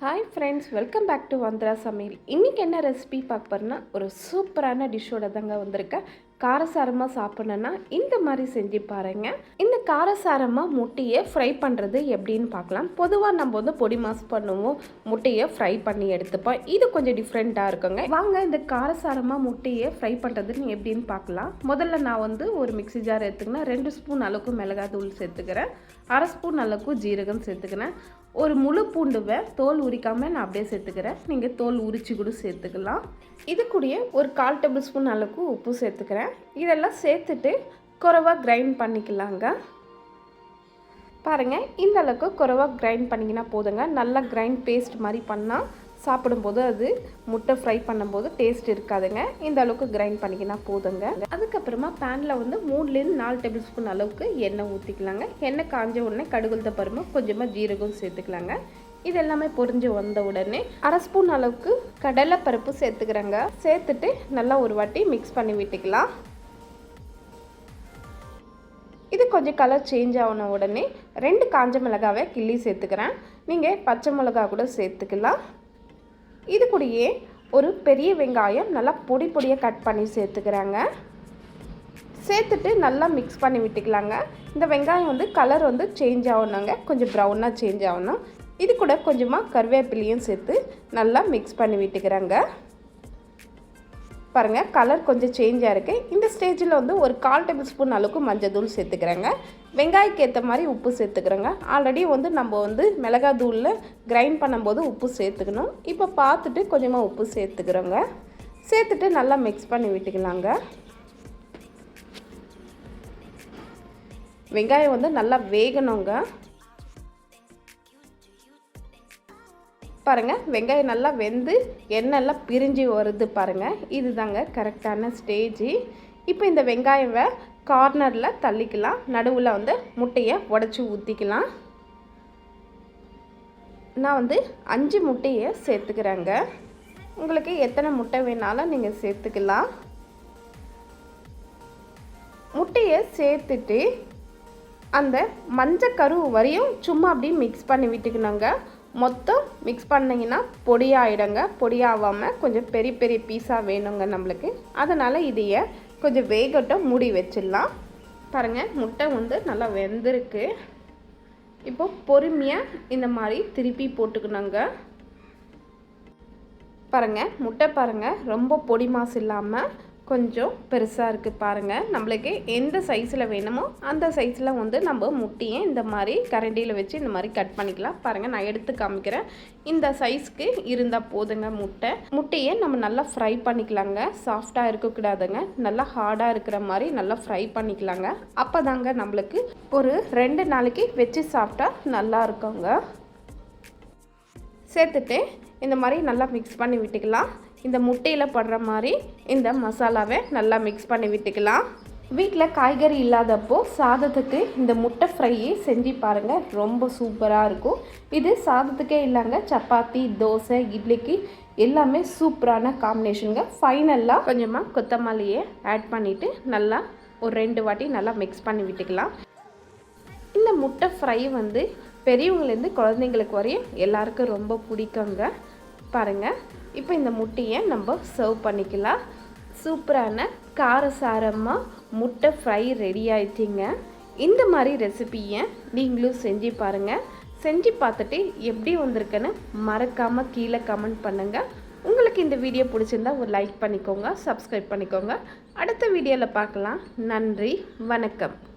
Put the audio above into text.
Hi friends welcome back to வந்திரா சமையல் இன்றைக்கி என்ன ரெசிபி பார்க்க போகிறேன்னா ஒரு சூப்பரான டிஷ்ஷோட தாங்க வந்திருக்கேன். காரசாரமாக சாப்பிட்ணுன்னா இந்த மாதிரி செஞ்சு பாருங்க. இந்த காரசாரமாக முட்டையை ஃப்ரை பண்ணுறது எப்படின்னு பார்க்கலாம். பொதுவாக நம்ம வந்து பொடி மாஸ் பண்ணுவோம். முட்டையை ஃப்ரை பண்ணி எடுத்துப்போம். இது கொஞ்சம் டிஃப்ரெண்ட்டாக இருக்குங்க. வாங்க இந்த காரசாரமாக முட்டையை ஃப்ரை பண்ணுறதுன்னு எப்படின்னு பார்க்கலாம். முதல்ல நான் வந்து ஒரு மிக்ஸி ஜார் எடுத்துக்கினா ரெண்டு ஸ்பூன் அளவுக்கு மிளகாய் தூள் சேர்த்துக்கிறேன். அரை ஸ்பூன் அளவுக்கு ஜீரகம் சேர்த்துக்கிறேன். ஒரு முழு பூண்டுவை தோல் உரிக்காமல் நான் அப்படியே சேர்த்துக்கிறேன். நீங்கள் தோல் உரிச்சு கூட சேர்த்துக்கலாம். இது கூடயே ஒரு கால் டேபிள் ஸ்பூன் அளவுக்கு உப்பு சேர்த்துக்கிறேன். இதெல்லாம் சேர்த்துட்டு குறவாக கிரைண்ட் பண்ணிக்கலாங்க. பாருங்கள் இந்த அளவுக்கு குறைவாக கிரைண்ட் பண்ணிங்கன்னா போதுங்க. நல்லா கிரைண்ட் பேஸ்ட் மாதிரி பண்ணால் சாப்பிடும்போது அது முட்டை ஃப்ரை பண்ணும்போது டேஸ்ட் இருக்காதுங்க. இந்த அளவுக்கு கிரைண்ட் பண்ணிக்கினா போதுங்க. அதுக்கப்புறமா பேனில் வந்து மூணுலேருந்து நாலு டேபிள் ஸ்பூன் அளவுக்கு எண்ணெய் ஊற்றிக்கலாங்க எண்ணெய் காஞ்ச உடனே கடுகுலத்த பருமா கொஞ்சமாக ஜீரகம் சேர்த்துக்கலாங்க. இது எல்லாமே பொரிஞ்சு வந்த உடனே அரை ஸ்பூன் அளவுக்கு கடலை பருப்பு சேர்த்துக்கிறேங்க. சேர்த்துட்டு நல்லா ஒரு வாட்டி மிக்ஸ் பண்ணி விட்டுக்கலாம். இது கொஞ்சம் கலர் சேஞ்ச் ஆன உடனே ரெண்டு காஞ்ச மிளகாவை கிள்ளி சேர்த்துக்கிறேன். நீங்கள் பச்சை மிளகா கூட சேர்த்துக்கலாம். இது கூடயே ஒரு பெரிய வெங்காயம் நல்லா பொடி பொடியாக கட் பண்ணி சேர்த்துக்கிறாங்க. சேர்த்துட்டு நல்லா மிக்ஸ் பண்ணி விட்டுக்கலாங்க. இந்த வெங்காயம் வந்து கலர் வந்து சேஞ்ச் ஆகணுங்க. கொஞ்சம் ப்ரௌனாக சேஞ்ச் ஆகணும். இது கூட கொஞ்சமாக கருவேப்பிலையும் சேர்த்து நல்லா மிக்ஸ் பண்ணி விட்டுக்கிறாங்க. பாருங்கள் கலர் கொஞ்சம் சேஞ்சாக இருக்குது இந்த ஸ்டேஜில் வந்து ஒரு கால் டேபிள் ஸ்பூன் அளவுக்கு மஞ்சள் தூள் சேர்த்துக்கிறேங்க. வெங்காயக்கு ஏற்ற மாதிரி உப்பு சேர்த்துக்கிறேங்க. ஆல்ரெடி வந்து நம்ம வந்து மிளகாய் தூளில் கிரைண்ட் பண்ணும்போது உப்பு சேர்த்துக்கணும். இப்போ பார்த்துட்டு கொஞ்சமாக உப்பு சேர்த்துக்கிறோங்க. சேர்த்துட்டு நல்லா மிக்ஸ் பண்ணி விட்டுக்கலாங்க. வெங்காயம் வந்து நல்லா வேகணுங்க. பாருங்கள் வெங்காயம் நல்லா வெந்து எண்ணெய்லாம் பிரிஞ்சு வருது பாருங்கள் இது தாங்க கரெக்டான ஸ்டேஜி இப்போ இந்த வெங்காயவை கார்னரில் தள்ளிக்கலாம். நடுவில் வந்து முட்டையை உடச்சி ஊற்றிக்கலாம் நான் வந்து அஞ்சு முட்டையை சேர்த்துக்கிறேங்க. உங்களுக்கு எத்தனை முட்டை வேணாலும் நீங்கள் சேர்த்துக்கலாம். முட்டையை சேர்த்துட்டு அந்த மஞ்சள் கரு வரையும் சும்மா அப்படியே மிக்ஸ் பண்ணி விட்டுக்கணுங்க. மொத்தம் மிக்ஸ் பண்ணிங்கன்னா பொடியாகிடுங்க பொடியாகாமல் கொஞ்சம் பெரிய பெரிய பீஸாக வேணுங்க நம்மளுக்கு. அதனால் இதையை கொஞ்சம் வேகட்டும் மூடி வச்சிடலாம். பாருங்கள் முட்டை வந்து நல்லா வெந்திருக்கு. இப்போ பொறுமையாக இந்த மாதிரி திருப்பி போட்டுக்கணுங்க. பாருங்கள் முட்டை பாருங்கள் ரொம்ப பொடி மாசு இல்லாமல் கொஞ்சம் பெருசாக இருக்குது பாருங்கள் நம்மளுக்கு எந்த சைஸில் வேணுமோ அந்த சைஸில் வந்து நம்ம முட்டையை இந்த மாதிரி கரண்டியில் வச்சு இந்த மாதிரி கட் பண்ணிக்கலாம். பாருங்கள் நான் எடுத்து காமிக்கிறேன். இந்த சைஸ்க்கு இருந்தால் போதுங்க முட்டை. முட்டையை நம்ம நல்லா ஃப்ரை பண்ணிக்கலாங்க. சாஃப்டாக இருக்கக்கூடாதுங்க. நல்லா ஹார்டாக இருக்கிற மாதிரி நல்லா ஃப்ரை பண்ணிக்கலாங்க. அப்போ தாங்க நம்மளுக்கு ஒரு ரெண்டு நாளைக்கு வச்சு சாப்பிட்டா நல்லா இருக்குங்க. சேர்த்துட்டு இந்த மாதிரி நல்லா மிக்ஸ் பண்ணி விட்டுக்கலாம். இந்த முட்டையில் படுற மாதிரி இந்த மசாலாவை நல்லா மிக்ஸ் பண்ணி விட்டுக்கலாம். வீட்டில் காய்கறி இல்லாதப்போ சாதத்துக்கு இந்த முட்டை ஃப்ரையை செஞ்சு பாருங்கள் ரொம்ப சூப்பராக இருக்கும். இது சாதத்துக்கே இல்லைங்க சப்பாத்தி தோசை இட்லிக்கு எல்லாமே சூப்பரான காம்பினேஷனுங்க ஃபைனலாக கொஞ்சமாக கொத்தமல்லியை ஆட் பண்ணிவிட்டு நல்லா ஒரு ரெண்டு வாட்டி நல்லா மிக்ஸ் பண்ணி விட்டுக்கலாம். இந்த முட்டை ஃப்ரை வந்து பெரியவங்கலேருந்து குழந்தைங்களுக்கு வரையும் எல்லாருக்கும் ரொம்ப பிடிக்குங்க. பாருங்கள் இப்போ இந்த முட்டையை நம்ம சர்வ் பண்ணிக்கலாம். சூப்பரான காரசாரமாக முட்டை ஃப்ரை ரெடி ஆயிடுச்சிங்க இந்த மாதிரி ரெசிபியை நீங்களும் செஞ்சு பாருங்கள் செஞ்சு பார்த்துட்டு எப்படி வந்திருக்குன்னு மறக்காமல் கீழே கமெண்ட் பண்ணுங்கள் உங்களுக்கு இந்த வீடியோ பிடிச்சிருந்தா ஒரு லைக் பண்ணிக்கோங்க சப்ஸ்கிரைப் பண்ணிக்கோங்க. அடுத்த வீடியோவில் பார்க்கலாம். நன்றி வணக்கம்.